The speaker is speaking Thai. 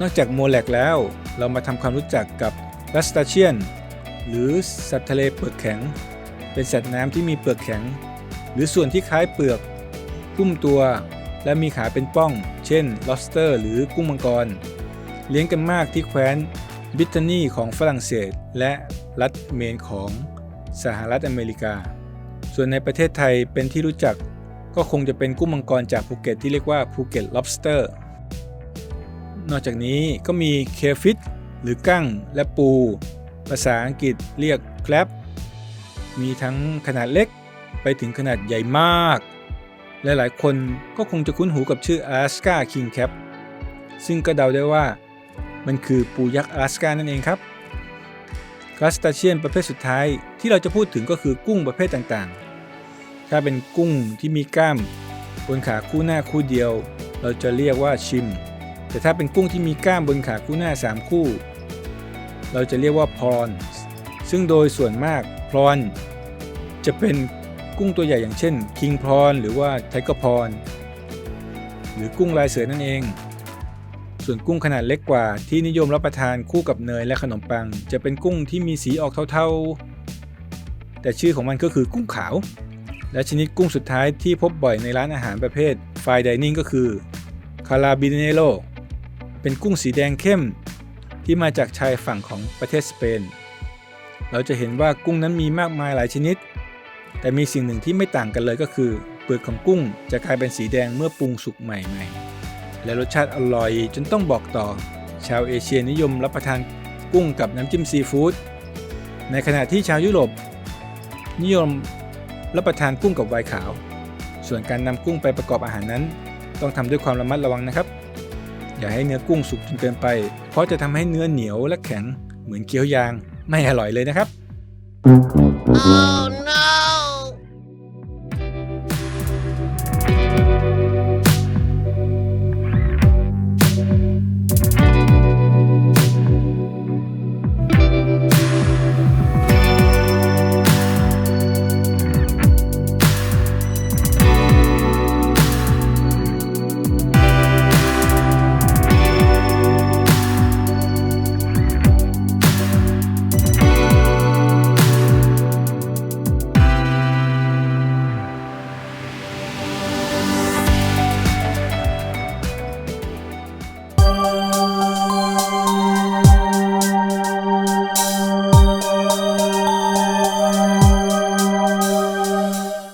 นอกจากโมแลกแล้ว เรามาทำความรู้จักกับรัสตาเชียน หรือสัตว์ทะเลเปลือกแข็ง เป็นสัตว์น้ำที่มีเปลือกแข็ง หรือส่วนที่คล้ายเปลือกกุ้มตัว และมีขาเป็นป้อง เช่น lobster หรือกุ้งมังกร เลี้ยงกันมากที่แคว้นบริตานีของฝรั่งเศส และรัฐเมนของสหรัฐอเมริกา ส่วนในประเทศไทยเป็นที่รู้จักก็คงจะเป็นกุ้งมังกรจากภูเก็ตที่เรียกว่าภูเก็ต lobster นอกจากนี้ก็มีเคฟิชหรือกั้งและปู ภาษาอังกฤษเรียก crab มีทั้งขนาดเล็กไปถึงขนาดใหญ่มาก และหลายคนก็คงจะคุ้นหูกับชื่อ Alaska King Crab ซึ่งก็เดาได้ว่า มันคือปูยักษ์อลาสกานั่นเองครับครัสตาเชียนประเภทสุดท้ายที่เราจะพูดถึงก็คือกุ้งประเภทต่างๆ ถ้าเป็นกุ้งที่มีกล้ามบนขาคู่หน้าคู่เดียว เราจะเรียกว่าชิม แต่ถ้าเป็นกุ้งที่มีกล้ามบนขาคู่หน้า 3 คู่ เราจะเรียกว่าพรอนซึ่งโดยส่วนมากพรอนจะเป็นกุ้งตัวใหญ่อย่างเช่นคิงพรอนหรือว่าไทเกอร์พรหรือกุ้งลายเสือนั่นเอง ส่วนกุ้งขนาดเล็กกว่าที่นิยมรับประทานคู่กับเนยและขนมปัง จะเป็นกุ้งที่มีสีออกเทาๆ แต่ชื่อของมันก็คือกุ้งขาว และชนิดกุ้งสุดท้ายที่พบบ่อยในร้านอาหารประเภทไฟดิเนิ่งก็คือคาราบิเนโ o เป็นกุ้งสีแดงเข้ม ที่มาจากชายฝั่งของประเทศสเปน เราจะเห็นว่ากุ้งนั้นมีมากมายหลายชนิด แต่มีสิ่งหนึ่งที่ไม่ต่างกันเลยก็คือ เปลือกของกุ้งจะกลายเป็นสีแดงเมื่อปรุงสุกใหม่ๆ และรสชาติอร่อยจนต้องบอกต่อ ชาวเอเชียนิยมรับประทานกุ้งกับน้ำจิ้มซีฟู้ดในขณะที่ชาวยุโรปนิยมรับประทานกุ้งกับไวน์ขาว ส่วนการนำกุ้งไปประกอบอาหารนั้น ต้องทำด้วยความระมัดระวังนะครับ อย่าให้เนื้อกุ้งสุกจนเกินไป เพราะจะทำให้เนื้อเหนียวและแข็งเหมือนเกี๊ยวยางไม่อร่อยเลยนะครับ Oh no!